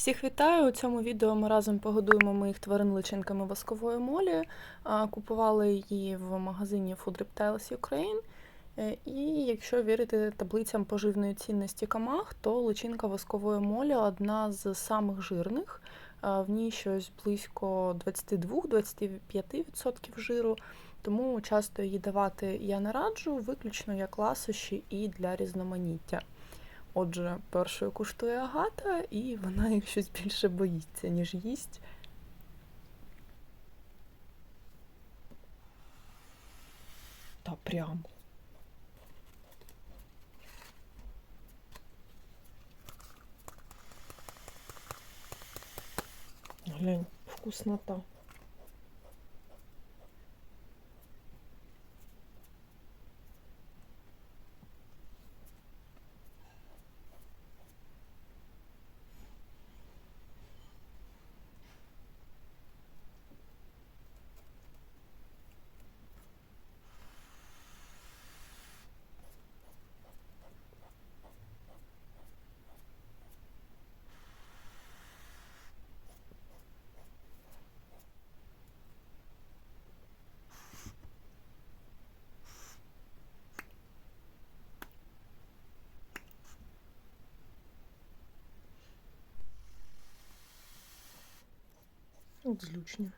Всіх вітаю! У цьому відео ми разом погодуємо моїх тварин личинками воскової молі. Купували її в магазині Food Reptiles Ukraine. Е, І якщо вірити таблицям поживної цінності камах, то личинка воскової молі одна з самих жирних. В ній щось близько 22-25% жиру, тому часто її давати я не раджу, виключно як ласощі і для різноманіття. Отже, першою куштує Агата, і вона їх щось більше боїться, ніж їсть. Та прям. Глянь, вкуснота. Злючня.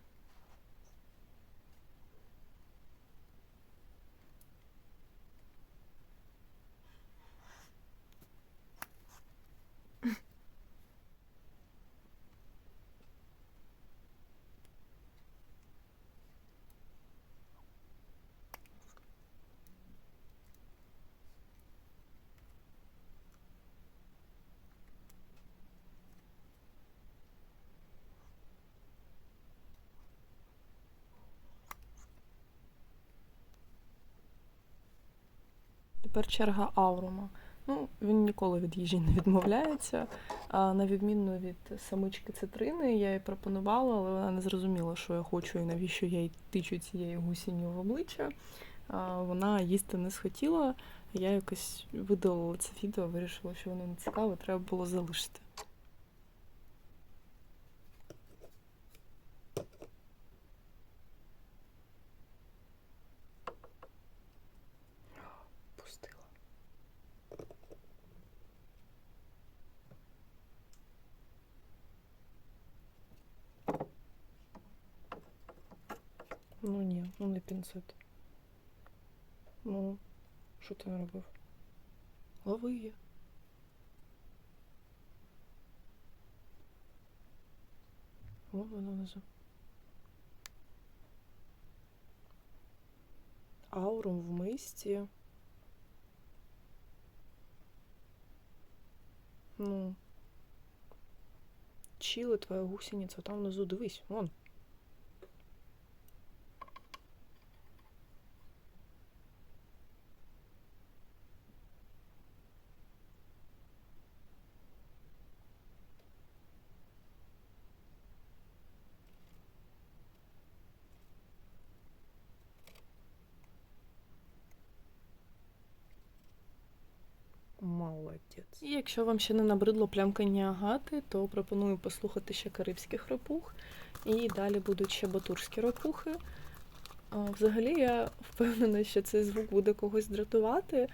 Тепер черга Аурума. Ну, він ніколи від їжі не відмовляється. А на відміну від самички цитрини, я їй пропонувала, але вона не зрозуміла, що я хочу і навіщо я їй тичу цією гусінню в обличчя. А, вона їсти не схотіла. Я якось видалила це відео, вирішила, що воно не цікаве, треба було залишити. Ну ні, ну не пінцет. Ну, що ти робив? Лови її. О, вона внизу. Аурум в мисті. Ну. Чили твоя гусениця, там внизу дивись, вон. І якщо вам ще не набридло плямкання агати, то пропоную послухати ще карибських ропух. І далі будуть ще батурські ропухи. Взагалі я впевнена, що цей звук буде когось дратувати,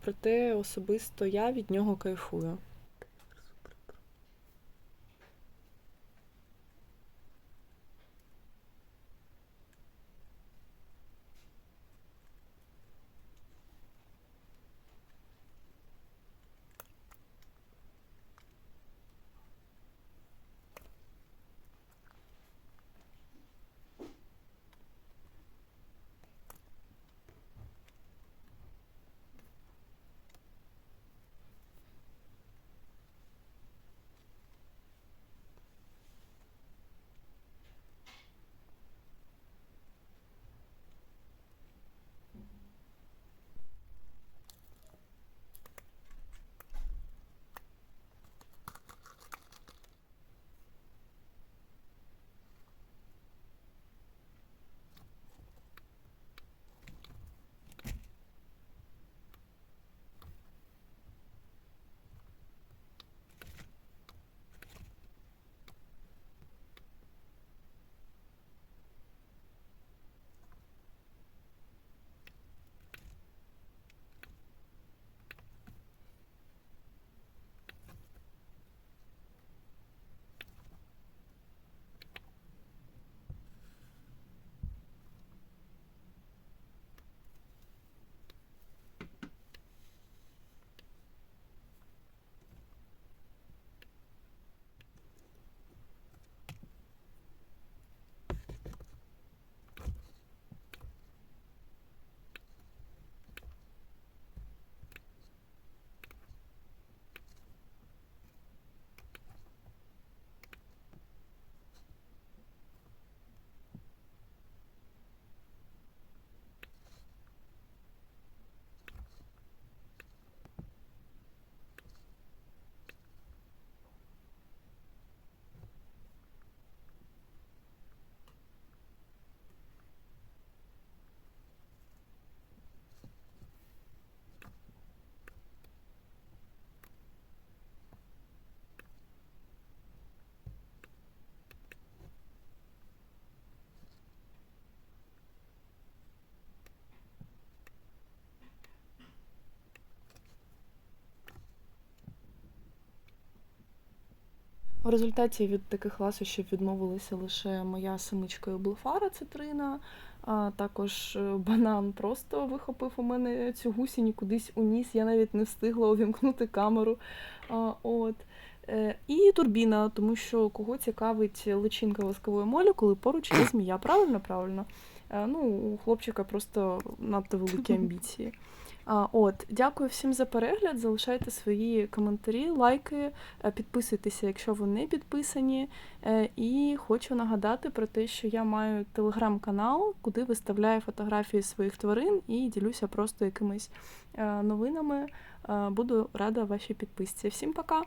проте особисто я від нього кайфую. У результаті від таких ласощів відмовилася лише моя самичка і блефара цитрина, а також е, банан просто вихопив у мене цю гусінь і кудись уніс. Я навіть не встигла увімкнути камеру. А, от. Е, І турбіна, тому що кого цікавить личинка воскової молі, коли поруч є змія. Правильно, правильно. Е, Ну, у хлопчика просто надто великі амбіції. От, дякую всім за перегляд. Залишайте свої коментарі, лайки, е, підписуйтеся, якщо ви не підписані. Е, І хочу нагадати про те, що я маю телеграм-канал, куди виставляю фотографії своїх тварин і ділюся просто якимись е, новинами. Буду рада вашій підписці. Всім пока!